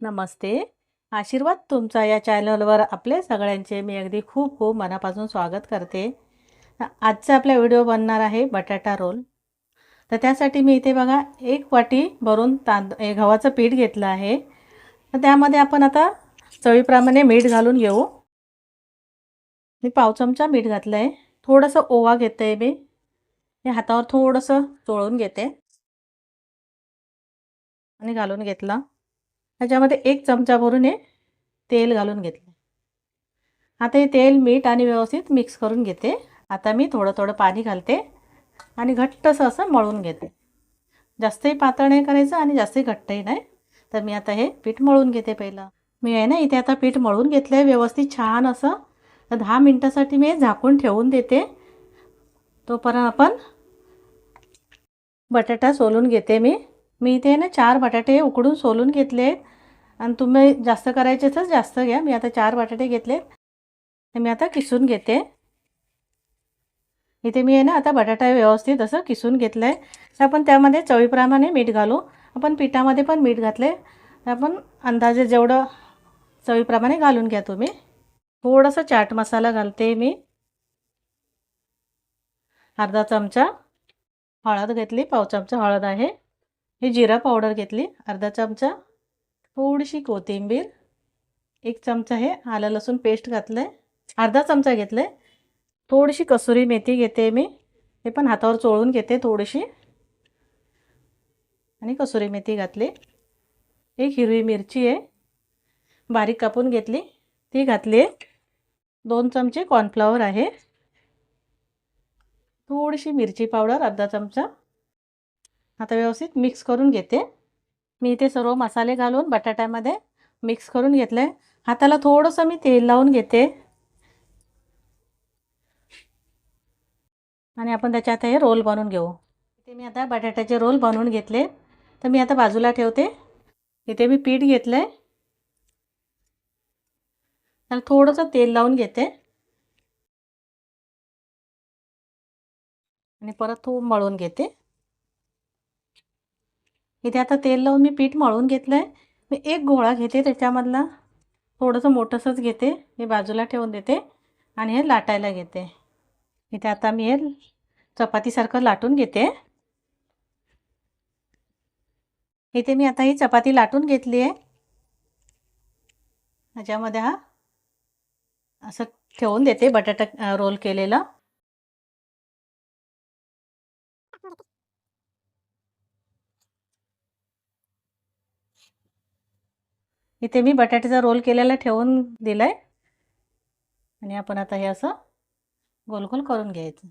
नमस्ते. आशीर्वाद तुमचा या चॅनलवर आपले सगळ्यांचे मी अगदी खूप खूप मनापासून स्वागत करते. आजचा आपला व्हिडिओ बनणार आहे बटाटा रोल. तर त्यासाठी मी इथे बघा एक वाटी भरून तांद हे गव्हाचं पीठ घेतलं आहे. तर त्यामध्ये आपण आता चवीप्रमाणे मीठ घालून घेऊ. मी पाव चमचा मीठ घातलं आहे थोडंसं ओवा घेते आहे मी हे हातावर थोडंसं चोळून घेते. आणि घालून घेतलं. त्याच्यामध्ये एक चमचा भरून हे तेल घालून घेतलं. आता हे तेल मीठ आणि व्यवस्थित मिक्स करून घेते. आता मी थोडं थोडं पाणी घालते आणि घट्टसं असं मळून घेते. जास्तही पातळ नाही करायचं आणि जास्तही घट्टही नाही. तर मी आता हे पीठ मळून घेते पहिलं. मी आहे ना इथे आता पीठ मळून घेतलं आहे व्यवस्थित छान असं. तर दहा मिनटासाठी मी झाकून ठेवून देते. तोपर्यंत आपण बटाटा सोलून घेते मी. मी इथे ना चार बटाटे उकडून सोलून घेतले आहेत. आणि तुम्ही जास्त करायचे तर जास्त घ्या. मी आता चार बटाटे घेतले. मी आता किसून घेते. इथे मी आहे ना आता बटाटा व्यवस्थित असं किसून घेतलं आहे तर आपण त्यामध्ये चवीप्रमाणे मीठ घालू. आपण पिठामध्ये पण मीठ घातले. तर आपण अंदाजे जेवढं चवीप्रमाणे घालून घ्या तुम्ही. थोडंसं चाट मसाला घालते मी. अर्धा चमचा हळद घेतली. पाव चमचा हळद आहे. ही जिरा पावडर घेतली. अर्धा चमचा थोडीशी कोथिंबीर एक चमचा हे आलं लसूण पेस्ट घातलं आहे अर्धा चमचा घेतलं आहे थोडीशी कसुरी मेथी घेते मी हे पण हातावर चोळून घेते थोडीशी. आणि कसुरी मेथी घातली. एक हिरवी मिरची आहे बारीक कापून घेतली. ती घातली आहे. दोन चमचे कॉर्नफ्लॉवर आहे. थोडीशी मिरची पावडर अर्धा चमचा. आता व्यवस्थित मिक्स करून घेते. मी इथे सर्व मसाले घालून बटाट्यामध्ये मिक्स करून घेतले हाताला थोडंसं मी तेल लावून घेते. आणि आपण त्याच्या आता हे रोल बनवून घेऊ. इथे मी आता बटाट्याचे रोल बनवून घेतले. तर मी आता बाजूला ठेवते. इथे मी पीठ घेतलं आहे त्याला थोडंसं तेल लावून घेते. आणि परत थोडं मळून घेते. इथे आता तेल लावून मी पीठ मळून घेतलं आहे मी एक गोळा घेते त्याच्यामधला. थोडंसं मोठंसंच घेते. हे बाजूला ठेवून देते आणि हे लाटायला घेते. इथे आता मी हे चपातीसारखं लाटून घेते. इथे मी आता ही चपाती लाटून घेतली आहे. ह्याच्यामध्ये हा असं ठेवून देते बटाटा रोल केलेला. इथे मी बटाट्याचा रोल केलेला ठेवून दिला आहे आणि आपण आता हे असं गोल गोल करून घ्यायचं.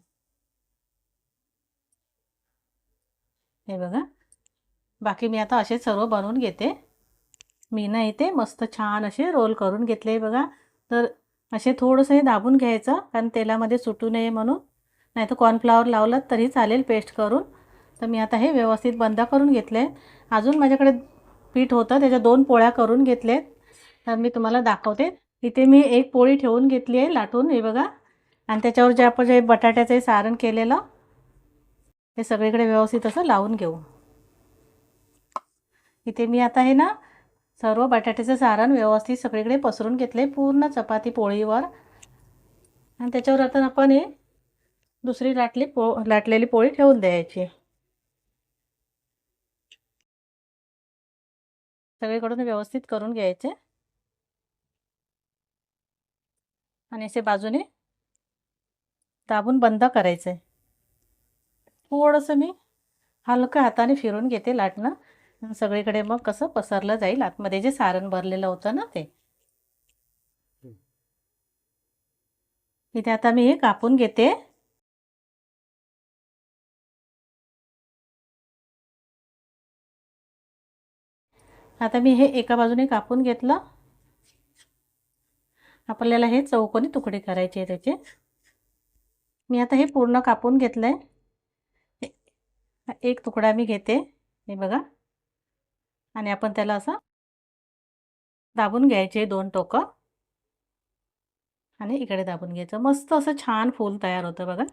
हे बघा. बाकी मी आता असे सर्व बनवून घेते. मी ना इथे मस्त छान असे रोल करून घेतले बघा. तर असे थोडंसं हे दाबून घ्यायचं कारण तेलामध्ये सुटू नये म्हणून. नाही तर कॉर्नफ्लावर लावलं तरी चालेल पेस्ट करून. तर मी आता हे व्यवस्थित बंद करून घेतले अजून माझ्याकडे पीठ होतं त्याच्या दोन पोळ्या करून घेतलेत. तर मी तुम्हाला दाखवते. इथे मी एक पोळी ठेवून घेतली आहे लाटून हे बघा. आणि त्याच्यावर जे आपण जे बटाट्याचं सारण केलेलं ते सगळीकडे व्यवस्थित असं लावून घेऊ. इथे मी आता हे ना सर्व बटाट्याचं सारण व्यवस्थित सगळीकडे पसरून घेतले पूर्ण चपाती पोळीवर. आणि त्याच्यावर आता आपण हे दुसरी लाटली पो लाटलेली पोळी ठेवून द्यायची. सगळीकडून व्यवस्थित करून घ्यायचे. आणि असे बाजूने दाबून बंद करायचं. थोडंसं मी हलकं हाताने फिरून घेते लाटणं. सगळीकडे मग कसं पसरलं जाईल आतमध्ये जे सारण भरलेलं होतं ना ते. इथे आता मी हे कापून घेते. आता मी हे एका बाजूने कापून घेतलं. आपल्याला हे चौकोनी तुकडे करायचे त्याचे मी आता हे पूर्ण कापून घेतलं आहे एक तुकडा मी घेते. हे बघा. आणि आपण त्याला असं दाबून घ्यायचे दोन टोकं. आणि इकडे दाबून घ्यायचं. मस्त असं छान फूल तयार होतं बघा.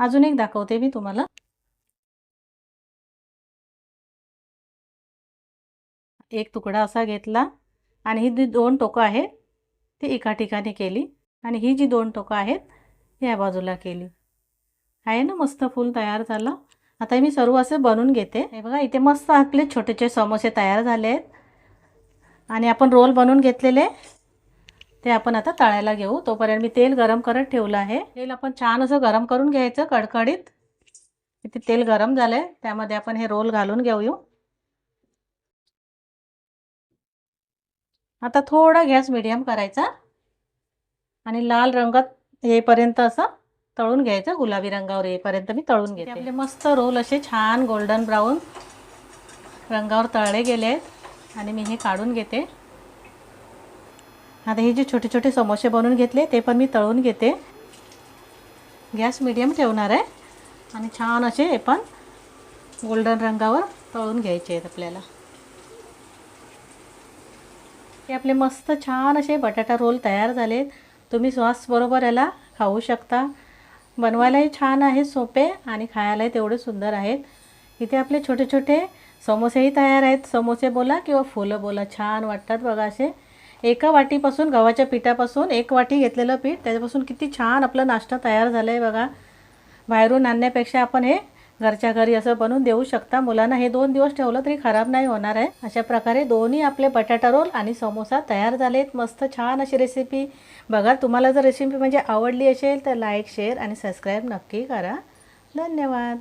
अजून एक दाखवते मी तुम्हाला. एक तुकडा असा घेतला आणि ही जी दोन टोकं आहेत ती एका ठिकाणी केली आणि ही जी दोन टोकं आहेत या बाजूला केली. आहे ना मस्त फूल तयार झालं. आता मी सर्व असे बनवून घेते. हे बघा इथे मस्त आपले छोटे छोटे समोसे तयार झाले आहेत. आणि आपण रोल बनवून घेतलेले ते आपण आता तळायला घेऊ. तोपर्यंत मी तेल गरम करत ठेवलं आहे. तेल आपण छान असं गरम करून घ्यायचं कडकडीत. इथे तेल गरम झालं आहे त्यामध्ये आपण हे रोल घालून घेऊ आता थोडा गॅस मिडियम करायचा आणि लाल रंगात येईपर्यंत असं तळून घ्यायचं गुलाबी रंगावर येईपर्यंत मी तळून घेते. आपले मस्त रोल असे छान गोल्डन ब्राऊन रंगावर तळले गेले आहेत आणि मी हे काढून घेते. आता हे जे छोटे छोटे समोसे बनवून घेतले ते पण मी तळून घेते. गॅस मिडियम ठेवणार आहे आणि छान असे हे पण गोल्डन रंगावर तळून घ्यायचे आहेत आपल्याला. हे आपले मस्त छान असे बटाटा रोल तयार झालेत. तुम्ही सॉसबरोबर याला खाऊ शकता. बनवायलाही छान आहे सोपे आणि खायलाही तेवढे सुंदर आहेत. इथे आपले छोटे छोटे समोसेही तयार आहेत. समोसे बोला किंवा फुलं बोला छान वाटतात बघा असे. एका वाटीपासून गव्हाच्या पिठापासून एक वाटी घेतलेलं पीठ त्याच्यापासून किती छान आपला नाश्ता तयार झाला आहे बघा. बाहेरून आणण्यापेक्षा आपण हे घरच्या घरी असं बनवून देऊ शकता. मुलांना हे दोन दिवस ठेवलं तरी खराब नाही होणार आहे. अशा प्रकारे दोन्ही आपले बटाटा रोल आणि समोसा तयार झालेत. मस्त छान अशी रेसिपी बघा तुम्हाला जर रेसिपी म्हणजे आवडली असेल तर लाईक शेअर आणि सबस्क्राईब नक्की करा. धन्यवाद.